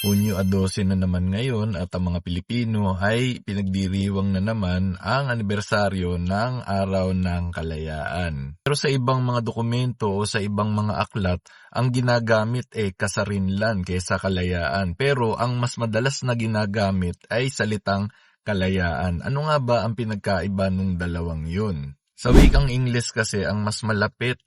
Hunyo 12 na naman ngayon at ang mga Pilipino ay pinagdiriwang na naman ang anibersaryo ng Araw ng Kalayaan. Pero sa ibang mga dokumento o sa ibang mga aklat, ang ginagamit ay kasarinlan kaysa kalayaan. Pero ang mas madalas na ginagamit ay salitang kalayaan. Ano nga ba ang pinagkaiba ng dalawang yun? Sa wikang Ingles kasi ang mas malapit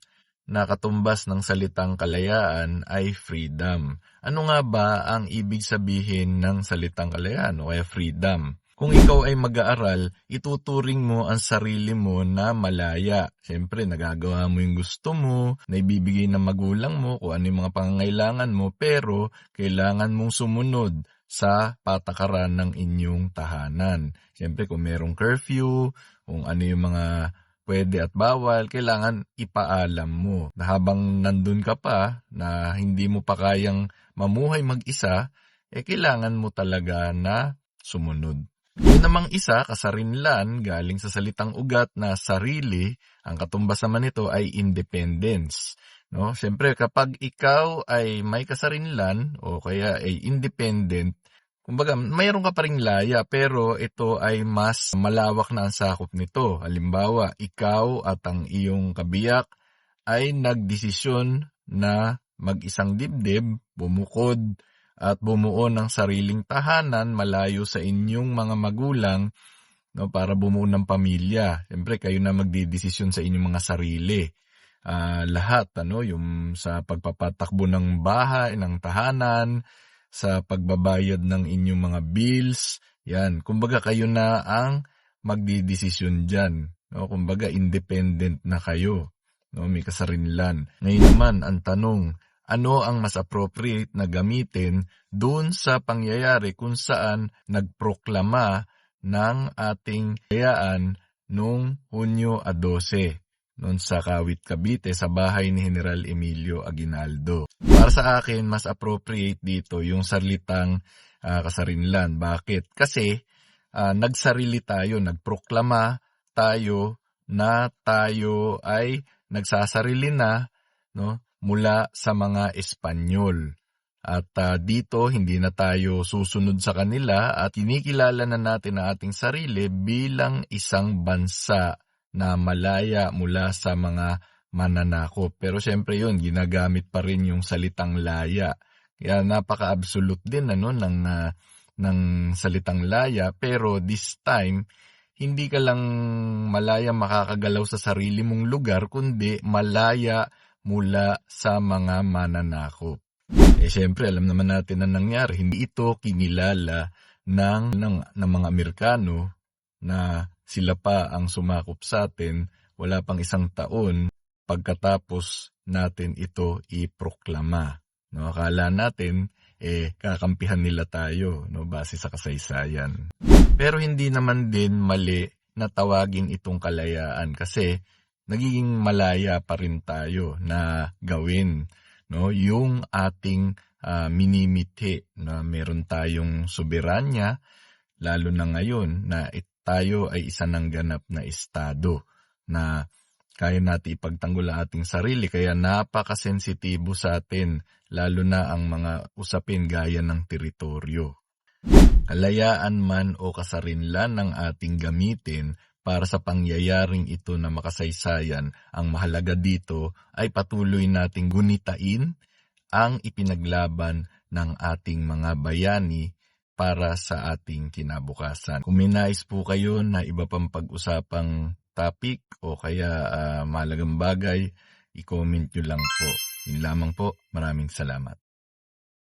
na katumbas ng salitang kalayaan ay freedom. Ano nga ba ang ibig sabihin ng salitang kalayaan o freedom? Kung ikaw ay mag-aaral, ituturing mo ang sarili mo na malaya. Siyempre, nagagawa mo yung gusto mo, naibibigay ng magulang mo kung ano yung mga pangangailangan mo, pero kailangan mong sumunod sa patakaran ng inyong tahanan. Siyempre, kung merong curfew, kung ano yung mga pwede at bawal, kailangan ipaalam mo na habang nandun ka pa, na hindi mo pa kayang mamuhay mag-isa, eh kailangan mo talaga na sumunod. Yun namang isa, kasarinlan, galing sa salitang ugat na sarili, ang katumbas naman nito ay independence. No? Siyempre, kapag ikaw ay may kasarinlan o kaya ay independent, Kumbaga, mayroon ka pa ring laya pero ito ay mas malawak na ang sakop nito. Halimbawa, ikaw at ang iyong kabiyak ay nagdesisyon na mag-isang dibdib, bumukod at bumuo ng sariling tahanan malayo sa inyong mga magulang no, para bumuo ng pamilya. Siyempre, kayo na magdidesisyon sa inyong mga sarili. Ah, lahat, ano, yung sa pagpapatakbo ng bahay, ng tahanan, sa pagbabayad ng inyong mga bills. Yan, kumbaga kayo na ang magdidesisyon dyan. No? Kumbaga independent na kayo. No? May kasarinlan. Ngayon naman, ang tanong, ano ang mas appropriate na gamitin doon sa pangyayari kung saan nagproklama ng ating kayaan noong Hunyo 12 noon sa Kawit Cavite sa bahay ni General Emilio Aguinaldo. Para sa akin, mas appropriate dito yung salitang uh, kasarinlan. Bakit? Kasi uh, nagsarili tayo, nagproklama tayo na tayo ay nagsasarili na no, mula sa mga Espanyol. At uh, dito, hindi na tayo susunod sa kanila at kinikilala na natin ang ating sarili bilang isang bansa na malaya mula sa mga mananakop. Pero syempre yun, ginagamit pa rin yung salitang laya. Kaya napaka-absolute din ano, ng, uh, ng salitang laya. Pero this time, hindi ka lang malaya makakagalaw sa sarili mong lugar, kundi malaya mula sa mga mananakop. Eh syempre, alam naman natin na nangyari, hindi ito kinilala ng, ng, ng mga Amerikano na sila pa ang sumakop sa atin, wala pang isang taon pagkatapos natin ito iproklama. No, akala natin eh kakampihan nila tayo no base sa kasaysayan. Pero hindi naman din mali na tawagin itong kalayaan kasi nagiging malaya pa rin tayo na gawin no yung ating uh, minimithi na meron tayong soberanya lalo na ngayon na it, tayo ay isa ng ganap na estado na kaya natin ipagtanggol ang ating sarili kaya napakasensitibo sa atin lalo na ang mga usapin gaya ng teritoryo. Kalayaan man o kasarinlan ng ating gamitin para sa pangyayaring ito na makasaysayan, ang mahalaga dito ay patuloy nating gunitain ang ipinaglaban ng ating mga bayani para sa ating kinabukasan. Kung may nais po kayo na iba pang pag-usapang topic o kaya uh, malagang bagay, i-comment nyo lang po. Yun lamang po. Maraming salamat.